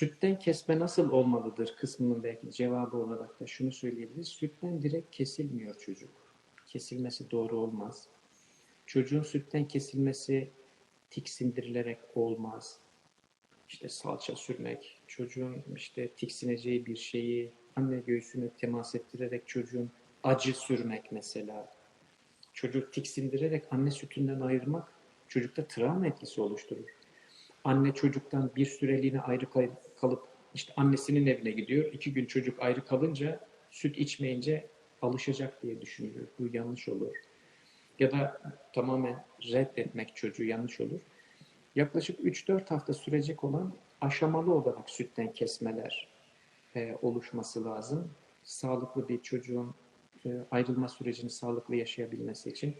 Sütten kesme nasıl olmalıdır kısmının belki cevabı olarak da şunu söyleyebiliriz. Sütten direkt kesilmiyor çocuk. Kesilmesi doğru olmaz. Çocuğun sütten kesilmesi tiksindirilerek olmaz. İşte salça sürmek, çocuğun işte tiksineceği bir şeyi anne göğsüne temas ettirerek çocuğun acı sürmek mesela. Çocuk tiksindirerek anne sütünden ayırmak çocukta travma etkisi oluşturur. Anne çocuktan bir süreliğine ayrı kalıp işte annesinin evine gidiyor. İki gün çocuk ayrı kalınca süt içmeyince alışacak diye düşünülür. Bu yanlış olur. Ya da tamamen reddetmek çocuğu yanlış olur. Yaklaşık 3-4 hafta sürecek olan aşamalı olarak sütten kesmeler e, oluşması lazım. Sağlıklı bir çocuğun e, ayrılma sürecini sağlıklı yaşayabilmesi için.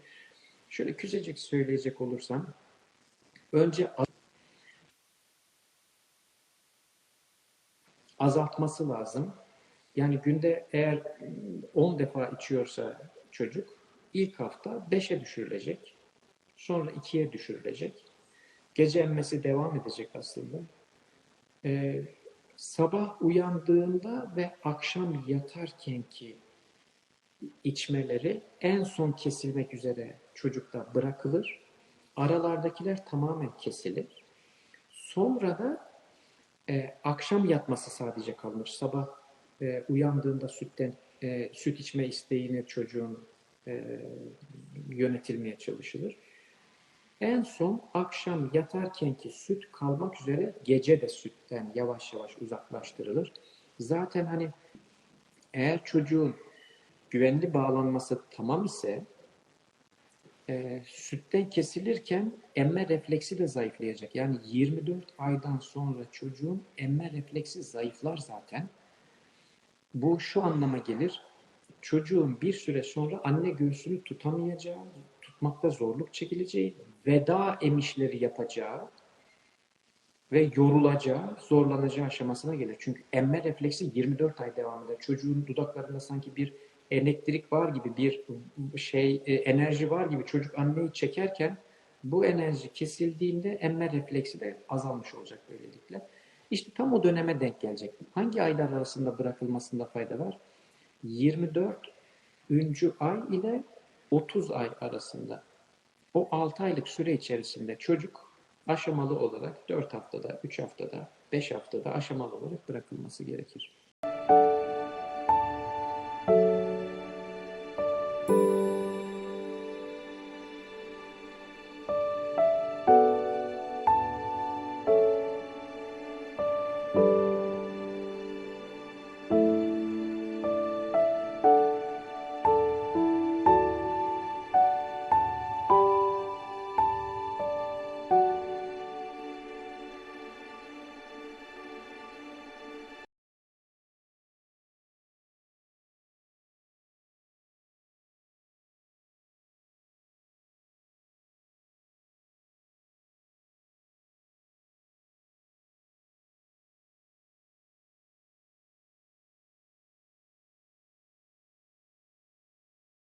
Şöyle küçücük söyleyecek olursam, önce azaltması lazım. Yani günde eğer 10 defa içiyorsa çocuk, ilk hafta 5'e düşürülecek. Sonra 2'ye düşürülecek. Gece emmesi devam edecek aslında. Ee, sabah uyandığında ve akşam yatarken ki içmeleri en son kesilmek üzere çocukta bırakılır. Aralardakiler tamamen kesilir. Sonra da e, akşam yatması sadece kalmış. Sabah e, uyandığında sütten e, süt içme isteğini çocuğun e, yönetilmeye çalışılır. En son akşam yatarkenki süt kalmak üzere gece de sütten yavaş yavaş uzaklaştırılır. Zaten hani eğer çocuğun güvenli bağlanması tamam ise e, sütten kesilirken emme refleksi de zayıflayacak. Yani 24 aydan sonra çocuğun emme refleksi zayıflar zaten. Bu şu anlama gelir. Çocuğun bir süre sonra anne göğsünü tutamayacağı, tutmakta zorluk çekileceği, veda emişleri yapacağı ve yorulacağı, zorlanacağı aşamasına gelir. Çünkü emme refleksi 24 ay devam eder. Çocuğun dudaklarında sanki bir elektrik var gibi bir şey e, enerji var gibi çocuk anneyi çekerken bu enerji kesildiğinde emme refleksi de azalmış olacak böylelikle. İşte tam o döneme denk gelecek. Hangi aylar arasında bırakılmasında fayda var? 24. ay ile 30 ay arasında. O 6 aylık süre içerisinde çocuk aşamalı olarak 4 haftada, 3 haftada, 5 haftada aşamalı olarak bırakılması gerekir.